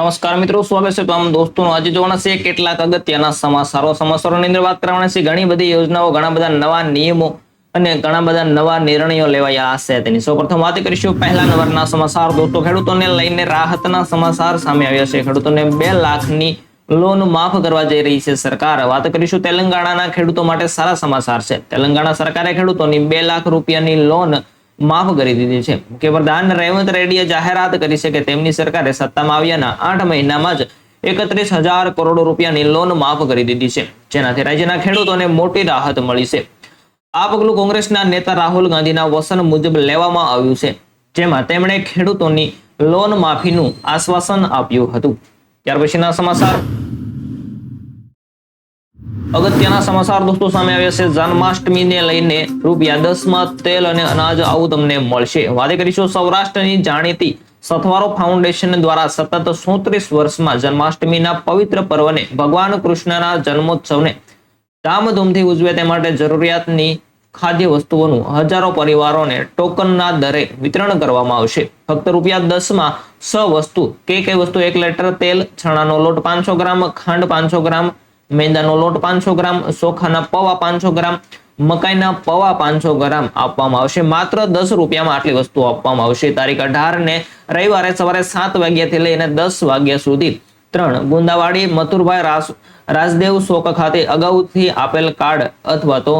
નમસ્કાર મિત્રો, સ્વાગત છે તમામ દોસ્તો આજે જોવાના છે કેટલાક અગત્યના સમાચારો. સમાચારોની અંદર વાત કરવાના છે, ઘણી બધી યોજનાઓ, ઘણા બધા નવા નિયમો અને ઘણા બધા નવા નિર્ણયો લેવાયા હશે તેની. સૌપ્રથમ વાત કરીશું, પહેલા નંબરના સમાચાર. દોસ્તો, ખેડૂતોને લઈને રાહતના સમાચાર સામે આવ્યા છે. ખેડૂતોને બે લાખની લોન માફ કરવા જઈ રહી છે સરકાર. વાત કરીશું તેલંગાણાના ખેડૂતો માટે સારા સમાચાર છે. તેલંગાણા સરકારે ખેડૂતોની બે લાખ રૂપિયાની લોન માફ કરી દીધી છે. મુખ્યપ્રધાન રેવંત રેડ્ડીએ જાહેરાત કરી છે કે તેમની સરકારે સત્તામાં આવ્યાના આઠ મહિનામાં જ એકત્રીસ હજાર કરોડ રૂપિયાની લોન માફ કરી દીધી છે. જેનાથી રાજ્યના ખેડૂતોને મોટી રાહત મળી છે. આ પગલું કોંગ્રેસના નેતા રાહુલ ગાંધીના વસન મુજબ લેવામાં આવ્યું છે. જેમાં તેમણે ખેડૂતોની લોન માફીનું આશ્વાસન આપ્યું હતું. ત્યાર પછીના સમાચાર. અગત્યના સમાચાર દોસ્તો, સામે આવ્યા છે. જન્માષ્ટમીને લઈને રૂપિયા દસમાં તેલ અને અનાજ આવું તમને મળશે. વાત કરીશું સૌરાષ્ટ્રની જાણીતી સથવારો ફાઉન્ડેશન દ્વારા સતત સોત્રીસ વર્ષમાં જન્માષ્ટમીના પવિત્ર પર્વને ભગવાન કૃષ્ણના જન્મોત્સવને ધામધૂમથી ઉજવે તે માટે જરૂરિયાતની ખાદ્ય વસ્તુઓનું હજારો પરિવારોને ટોકનના દરે વિતરણ કરવામાં આવશે. ફક્ત રૂપિયા દસમાં સ વસ્તુ, કે કઈ વસ્તુ, એક લીટર તેલ ચણાનો લોટ પાંચસો ગ્રામ, ખાંડ પાંચસો ગ્રામ મેંદાનો લોટ પાંચસો ગ્રામ ચોખાના પવા પાંચસો ગ્રામ, મકાઈના પવા પાંચસો ગ્રામ આપવામાં આવશે. માત્ર દસ રૂપિયામાં આટલી વસ્તુ આપવામાં આવશે. તારીખ અઢાર ને રવિવારે સવારે સાત વાગ્યાથી લઈને દસ વાગ્યા સુધી ત્રણ ગુંદાવાડી, મથુરભાઈ રાસ, રાજદેવ શોક ખાતે અગાઉથી આપેલ કાર્ડ અથવા તો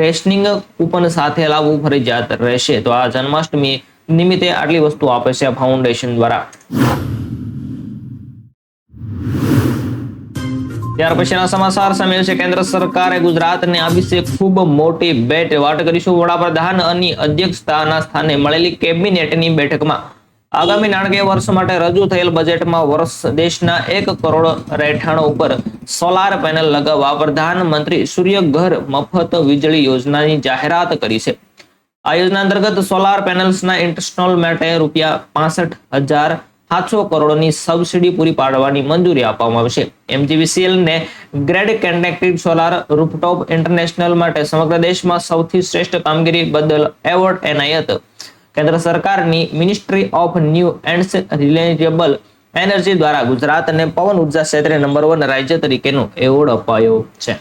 રેશનિંગ કૂપન સાથે લાવવું ફરજિયાત રહેશે. તો આ જન્માષ્ટમી નિમિત્તે આટલી વસ્તુ આપે છે ફાઉન્ડેશન દ્વારા. ત્યાર પછીના સમાચાર સામે છે. કેન્દ્ર સરકારે ગુજરાતને આપી છે ખૂબ મોટી ભેટ વાત કરીશું. વડાપ્રધાનની અધ્યક્ષતાના સ્થાને મળેલી કેબિનેટની બેઠકમાં આગામી નાણાકીય વર્ષ માટે રજૂ થયેલ બજેટમાં વર્ષ દેશના એક કરોડ રહેઠાણો ઉપર સોલાર પેનલ લગાવવા પ્રધાનમંત્રી સૂર્ય ઘર મફત વીજળી યોજનાની જાહેરાત કરી છે. આ યોજના અંતર્ગત સોલાર પેનલ્સના ઇન્સ્ટોલ માટે રૂપિયા પાસઠ હજાર સાતસો કરોડની સબસિડી પૂરી પાડવાની મંજૂરી આપવામાં આવશે. એમજીવીસીએલ ને grade connected solar rooftop international માટે સમગ્ર દેશમાં સૌથી શ્રેષ્ઠ કામગીરી બદલ એવોર્ડ એનાયત. કેન્દ્ર સરકારની ministry of new and renewable energy દ્વારા ગુજરાત અને પવન ઊર્જા ક્ષેત્રે નંબર વન રાજ્ય તરીકેનો એવોર્ડ અપાયો છે.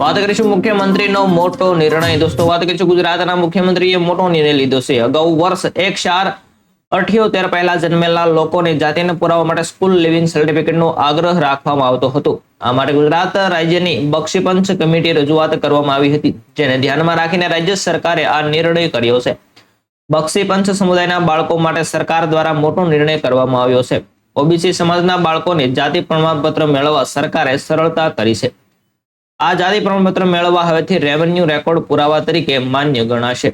વાત કરીશું મુખ્યમંત્રીનો મોટો નિર્ણય. દોસ્તો, વાત કરીશું ગુજરાતના મુખ્યમંત્રીએ મોટો નિર્ણય લીધો છે. અગાઉ વર્ષ એક ચાર અઠ્યોતેર પહેલા જન્મેલા લોકોને જાતિને પુરાવા માટે સ્કૂલ લિવિંગ સર્ટિફિકેટનો આગ્રહ રાખવામાં આવતો હતો. આ માટે ગુજરાત રાજ્યની બક્ષીપંચ કમિટી રજૂઆત કરવામાં આવી હતી, જેને ધ્યાનમાં રાખીને રાજ્ય સરકારે આ નિર્ણય કર્યો છે. બક્ષીપંચ સમુદાયના બાળકો માટે સરકાર દ્વારા મોટો નિર્ણય કરવામાં આવ્યો છે. ઓબીસી સમાજના બાળકોને જાતિ પ્રમાણપત્ર મેળવવા સરકારે સરળતા કરી છે. આ જાતિ પ્રમાણપત્ર મેળવવા હવેથી રેવન્યુ રેકોર્ડ પુરાવા તરીકે માન્ય ગણાશે.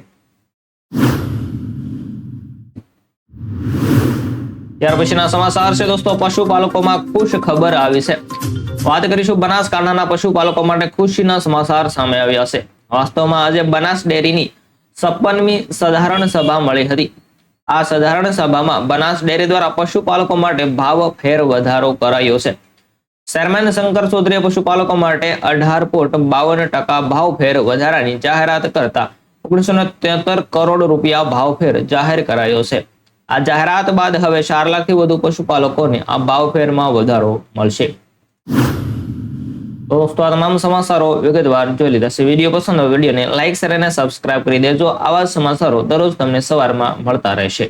ત્યાર પછીના સમાચાર છે દોસ્તો, પશુપાલકોમાં ખુશ ખબર આવી છે. વાત કરીશું બનાસકાંઠાના પશુપાલકો માટે ખુશીના સમાચાર સામે આવ્યા છે. વાસ્તવમાં આજે બનાસ ડેરીની છપ્પનમી સાધારણ સભા મળી હતી. આ સાધારણ સભામાં બનાસ ડેરી દ્વારા પશુપાલકો માટે ભાવ ફેર વધારો કરાયો છે. ચેરમેન શંકર ચૌધરીએ પશુપાલકો માટે અઢાર પોઈન્ટ બાવન ટકા ભાવ ફેર વધારાની જાહેરાત કરતા ઓગણીસો તેતર કરોડ રૂપિયા ભાવ ફેર જાહેર કરાયો છે. આ જાહેરાત બાદ હવે ચાર લાખથી વધુ પશુપાલકોને આ ભાવ ફેરમાં વધારો મળશે. દોસ્તો, આ તમામ સમાચારો વિગતવાર જોઈ લીધા છે. વીડિયો પસંદ હોય વિડીયોને લાઇક શેર અને સબસ્ક્રાઇબ કરી દેજો. આવા સમાચારો દરરોજ તમને સવારમાં મળતા રહેશે.